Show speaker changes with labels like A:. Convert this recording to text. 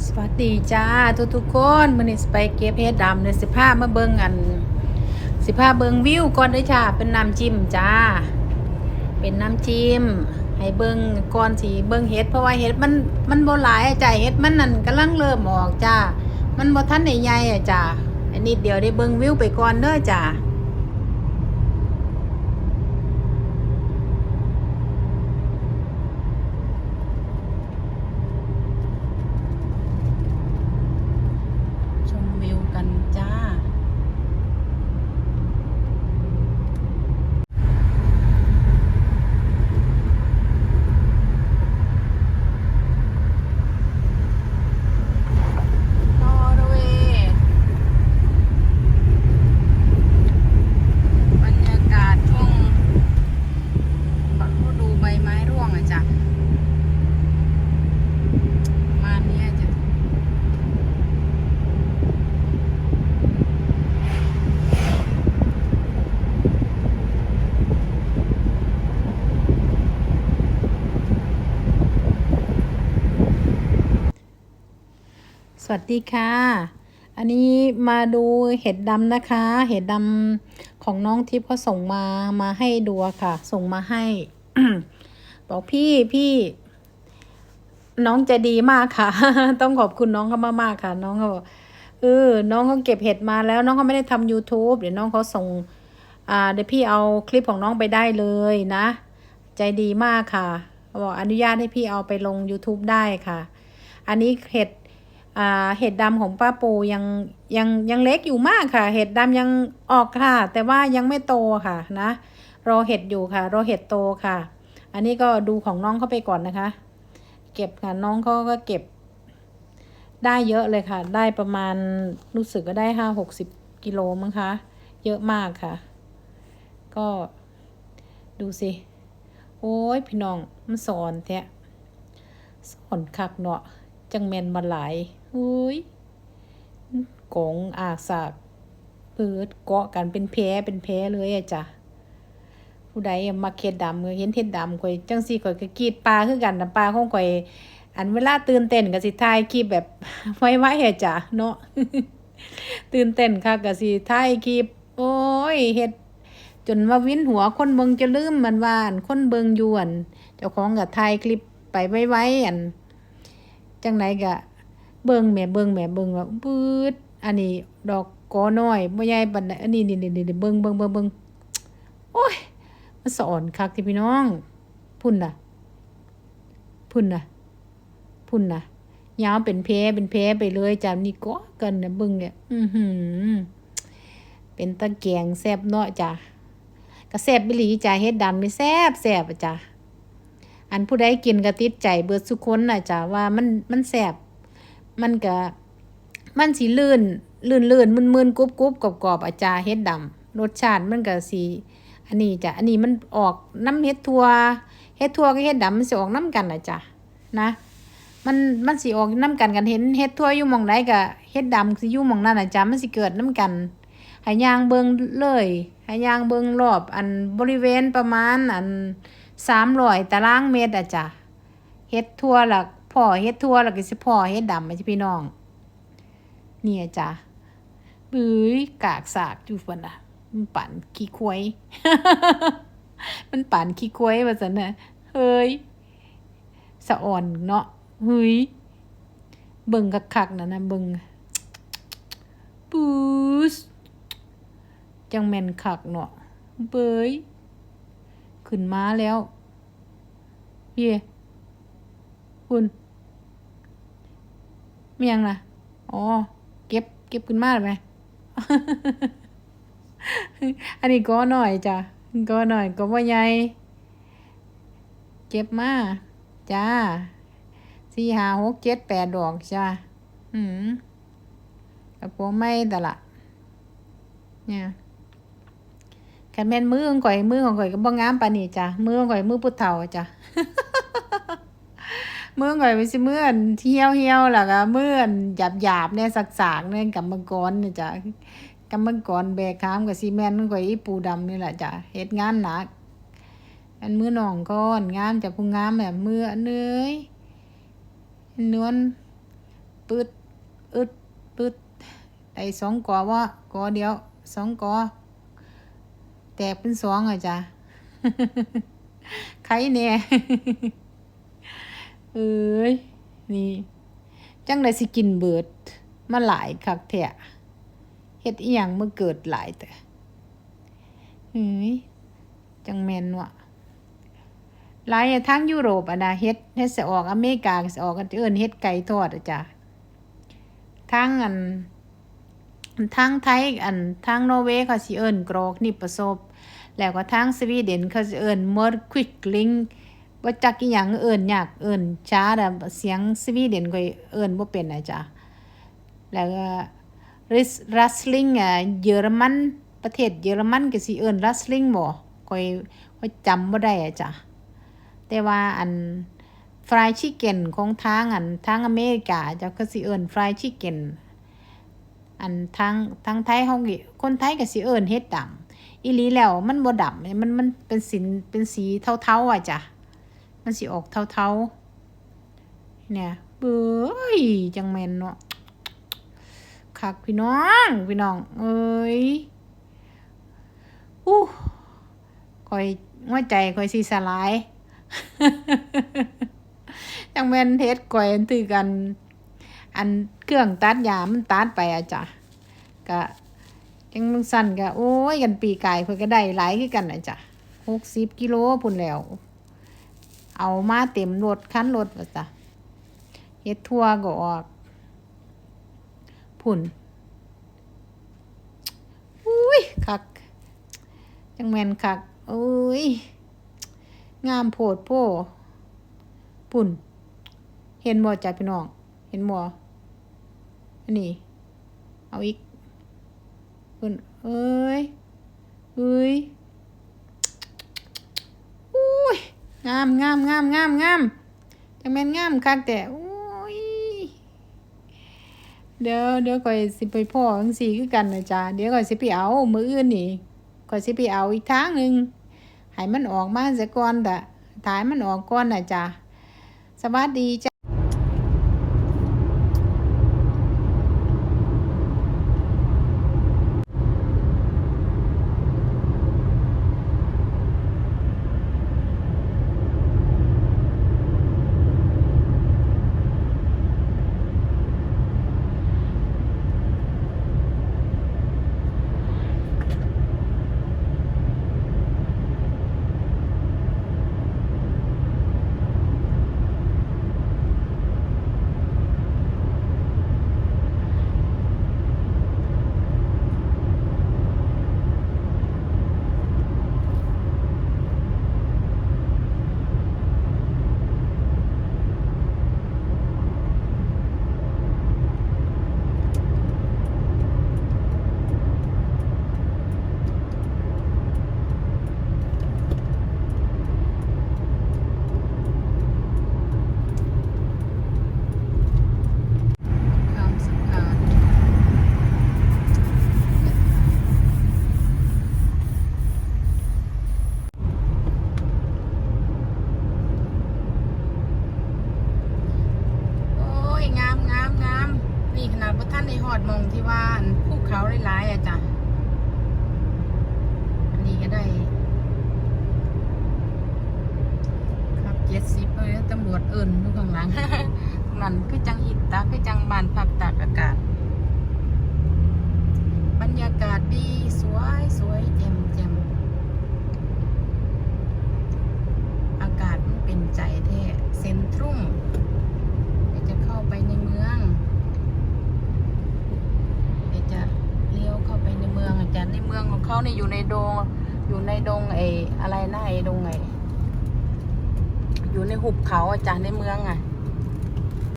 A: สวัสดีจ้าทุกทุกๆคนมื้อนี้สิไปเก็บเห็ดดำเดี๋ยวสิพามาเบิงอันสิพาเบิงวิวก่อนด้อจ้าเป็นน้ำจิ้มจ้า เป็นน้ำจิ้มให้เบิงก่อนสิเบิงเห็ดเพราะว่าเห็ดมันมันโบหลายอะจ้าเห็ดมันนั่นกำลังเริ่มออกจ้ามันบ่ทันได้ใหญ่จ้าอันนี้เดี๋ยวได้เบิงวิวไปก่อนเด้อจ้า ชมวิวกันจ้า นอร์เวย์บรรยากาศช่วงฤดูใบไม้ร่วงอะจ้ะประมาณเนี้ยจ้ะ ส วัสดีค่ะ อันนี้มาดูเห็ดดำนะคะ เห็ดดำของน้องทิพย์เขาส่งมามาให้ดูค่ะ ส่งมาให้ บอกพี่พี่น้องจะดีมากค่ะ ต้องขอบคุณน้องเขามากๆค่ะ น้องเขาบอกเออ น้องเขาเก็บเห็ดมาแล้ว น้องเขาไม่ได้ทำ YouTube เดี๋ยวน้องเขาส่ง อ่า เดี๋ยวพี่เอาคลิปของน้องไปได้เลยนะ ใจดีมากค่ะบอกอนุญาตให้พี่เอาไปลง YouTube ได้ค่ะ อันนี้เห็ด เห็ดดำของป้าปูยังยังยังเล็กอยู่มากค่ะ เห็ดดำยังออกค่ะ แต่ว่ายังไม่โตค่ะนะ รอเห็ดอยู่ค่ะ รอเห็ดโตค่ะ อันนี้ก็ดูของน้องเข้าไปก่อนนะคะ เก็บค่ะน้องเขาก็เก็บ ได้เยอะเลยค่ะ ได้ประมาณรู้สึกก็ได้ห้าหกสิบกิโลมั้งคะ เยอะมากค่ะ ก็ดูสิ โอ้ยพี่น้องมันสอนแท้สอนคักเนาะจังแมนมาหลาย อุ้ยกงอากสากเปิดเกาะกันเป็นแพรเป็นแพรเลยอะจ้ะผู้ใดมาเฮ็ดดำเห็นเฮ็ดดำข่อยจังซี่ข่อยก็กรีดปลาคือกันนะปลาของข่อย อันเวลาตื่นเต้นก็สิถ่ายคลิปแบบไว้ๆเฮ็ดจ้ะเนาะตื่นเต้นค่ะก็สิถ่ายคลิปโอ้ยเฮ็ดจนว่าวินหัวคนเบิงจะลืมมันว่านคนเบิงยวน เจ้าของก็ถ่ายคลิปไปไว้ๆอัน จังไหนก็ เบิงแหม่เบิงแหม่เบิงว่าปื๊ดอันนี้ดอกกอน้อยบ่ใหญ่ปานใดอันนี้นี่ๆๆเบิงเบิงเบิงเบิงโอ้ยมันสอนคักที่พี่น้อง พุ่นน่ะ พุ่นน่ะ พุ่นน่ะยาวเป็นเพเป็นเพไปเลยจำนี่ก็กันนะเบึงเนี่ย อือหือ เป็นตะแกงแซ่บเนาะจ้ะก็แซ่บบิลีจ้ะเฮ็ดดำนี่แซ่บแซ่บอะจ้ะอันผู้ใดกินก็ติดใจเบิดสุคนน่ะจ้ะว่ามันมันแซ่บ มันก็มันสิลื่นลื่นลื่นมึนมึนกรุบกรุบกรอบกรอบอะจ้ะเฮ็ดดำรสชาติมันก็สิอันนี้จ้ะอันนี้มันออกน้ำเฮ็ดทัวเฮ็ดทัวกับเฮ็ดดำมันสิออกน้ำกันนะจ้ะนะ มันมันสิออกน้ำกันกันเห็นเฮ็ดทัวอยู่หม่องใดก็เฮ็ดดำสิอยู่หม่องนั้นน่ะจ้ะมันสิเกิดน้ำกันให้ยางเบิงเลยให้ยางเบิงรอบ อันบริเวณประมาณอัน300ตารางเมตรอะจ้ะเฮ็ดทัวและ พ่อเฮ็ดทัวแล้วก็สิพ่อเฮ็ดดำอะจ้ะพี่น้อง เนี่ยจ้ะบื้ยกากสากอยู่ฟันน่ะ มันปั่นขี้ควย มันปั่นขี้ควยว่าซั่นน่ะเฮ้ยสะอ่อนเนาะเฮ้ยเบิ่งคักๆนั่นนะเบิ่งปูสจังแม่นคักเนาะเบยขึ้นมาแล้ว เย่คุณ มียังนะอ๋อ เก็บ เก็บขึ้นมาเลยไหมอันนี้ก็หน่อยจ้ะก็หน่อยก็ว่าใหญ่เก็บมาจ้าสี่ห้าหกเจ็ดแปดดอกจ้าอืมกระโปรงไม่แต่ละเนี่ยแค่แม่นมือของข่อยมือของข่อยก็บ่งามปานนี้จ้ะมือของข่อยมือผู้เฒ่าจ้ะ มือของข่อยไปสิมืออันเที่ยวเหี่ยวๆแล้วก็มืออันหยาบหยาบเนี่ยสักๆเนี่ยกับมังกรเนี่ยจ้ะกำมันก่อนแบกข้ามกับซีเมนต์มันก็อีปูดำนี่แหละจ้ะเฮ็ดงานหนักอันมือหนองก้อนงามจากผู้งามแบบเมืออันเนยนวลปืดอึดปืดได้สองกอว่ากอเดียวสองกอแตกเป็นสองอะจ้ะใครเนี่ย เอ้ย นี่ จังไดสิกินเบิด มาหลายคักแท้เฮ็ดอีหยังมาเกิดหลายแต่เฮ้ย จังแม่นวะหลายทางยุโรปอะนะเฮ็ดเฮ็ดสิออกอเมริกาสิออกกันเอิ้นเฮ็ดไก่ทอดอะจ้ะทางอันทางไทยอันทางนอร์เวย์เขาสิเอิ้นกรอกนี่ประสบ แล้วก็ทางสวีเดนเขาสิเอิ้นมอร์ควิกลิง บ่จักอีหยังเอิ้นยากเอิ้นช้าแต่เสียงสวีเดนก็เอิ้นบ่เป็นอะจ้ะแล้วก็ริสรัสลิงอะเยอรมันประเทศเยอรมันก็สิเอิ้นรัสลิงบ่ค่อยค่อยจำบ่ได้อะจ้ะแต่ว่าอันฟรายชิคเก้นของทางอันทางอเมริกาจะก็สิเอิ้นฟรายชิคเก้นอันทางทางไทยเฮาก็คนไทยก็สิเอิ้นเฮ็ดดำอีหลีแล้วมันบ่ดำมันมันเป็นสีเป็นสีเทาๆอะจ้ะ มันสิออกเทาๆเนี่ยเบ้ยจังแมนเนาะคักพี่น้องพี่น้อง เอ้ยอู้คอยหัวใจคอยสิสลายจังแมนเฮ็ดก่อยอันตือกัน อันเครื่องตัดยามันตัดไปอะจ้ะก็จังมันสั่นก็โอ้ยกันปีกายเพิ่นก็ได้หลายคือกันอะจ้ะ60กิโลพุ่นแล้ว เอามาเต็มรถคันรถว่าจ้ะเฮ็ดทั่วก็ออกพุ่นอุ้ยคัก จังแมนคักโอ้ย งามโพดโพปุ่น เห็นบ่จ้ะพี่น้อง เห็นบ่อันนี้ เอาอีกปุ่นเอ้ยเอ้ยอุ้ย งามงามงามงามงามจังแม่นงามคักแต่โอ้ยเดี๋ยวเดี๋ยวก่อยสิไปพ่อจังซี่คือกันนะจ้ะเดี๋ยวก่อยสิไปเอามืออื่นนี่ก่อยสิไปเอาอีกทางหนึ่งให้มันออกมาเสียก่อนแต่ถ่ายมันออกก่อนนะจ๊ะสวัสดีจ้ะ ข้ามสะพานโอ้ย งามงามงามนี่ขนาดว่าท่านในห อดมองที่ว่าภูเขาหลายๆอะจ้ะอันนี้ก็ได้ ครับเจ็ดสิบเลยตำรวจเอิ่นอยู่ข้างหลังนั่นคือจังอิดตาคือจังบานพักตากอากาศ บรรยากาศดีสวยสวยแจ่มแจ่มอากาศมันเป็นใจแท้เซนทรุ่มเดี๋ยวจะเข้าไปในเมือง เดี๋ยวจะเลี้ยวเข้าไปในเมืองอาจารย์ใน เของเขาเนี่ยอยู่ในดง อยู่ในดงไอ้อะไรนะไอ้ดงไอ้อยู่ในหุบเขาอาจารย์ในเมืองอะ